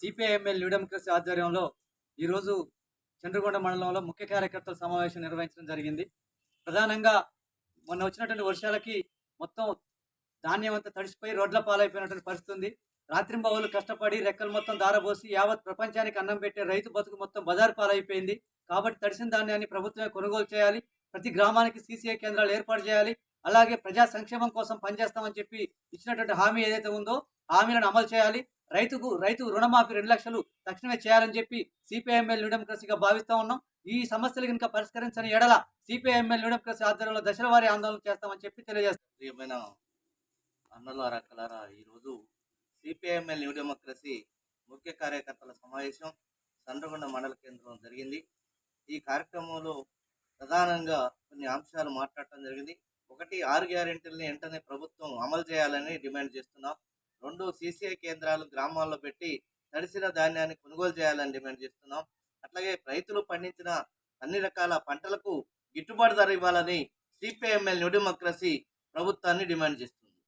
CPIML new ఆధ్వర్యంలో ఈరోజు చంద్రగొండ మండలంలో ముఖ్య కార్యకర్తల సమావేశం నిర్వహించడం జరిగింది. ప్రధానంగా మొన్న వచ్చినటువంటి వర్షాలకి మొత్తం ధాన్యం అంతా తడిసిపోయి రోడ్ల పాలైపోయినటువంటి పరిస్థితి ఉంది. రాత్రింబవళ్ళు కష్టపడి రెక్కలు మొత్తం దారబోసి యావత్ ప్రపంచానికి అన్నం పెట్టే రైతు బతుకు మొత్తం బజారు పాలైపోయింది. కాబట్టి తడిసిన ధాన్యాన్ని ప్రభుత్వమే కొనుగోలు చేయాలి. ప్రతి గ్రామానికి సీసీఐ కేంద్రాలు ఏర్పాటు చేయాలి. అలాగే ప్రజా సంక్షేమం కోసం పనిచేస్తామని చెప్పి ఇచ్చినటువంటి హామీ ఏదైతే ఉందో హామీలను అమలు చేయాలి. రైతుకు రైతు రుణమాఫీ రెండు లక్షలు తక్షణమే చేయాలని చెప్పి సిపిఐఎంఎల్ న్యూడెమోక్రసీగా భావిస్తూ ఉన్నాం. ఈ సమస్యలు కనుక పరిష్కరించని ఎడల సిపిఐఎంఎల్ న్యూడెమోక్రసీ ఆధ్వర్యంలో దశల ఆందోళన చేస్తామని చెప్పి తెలియజేస్తాం. అన్నలారా కలారా ఈరోజు సిపిఐఎంఎల్ న్యూ డెమోక్రసీ ముఖ్య కార్యకర్తల సమావేశం చంద్రగొండ మండల కేంద్రం జరిగింది. ఈ కార్యక్రమంలో ప్రధానంగా కొన్ని అంశాలు మాట్లాడటం జరిగింది. ఒకటి ఆరు గ్యారెంటీలని వెంటనే ప్రభుత్వం అమలు చేయాలని డిమాండ్ చేస్తున్నాం. రెండు సీసీఐ కేంద్రాలు గ్రామాల్లో పెట్టి తడిసిన ధాన్యాన్ని కొనుగోలు చేయాలని డిమాండ్ చేస్తున్నాం. అట్లాగే రైతులు పండించిన అన్ని రకాల పంటలకు గిట్టుబాటు ధర ఇవ్వాలని సిపిఐఎంఎల్ న్యూ డెమోక్రసీ ప్రభుత్వాన్ని డిమాండ్ చేస్తుంది.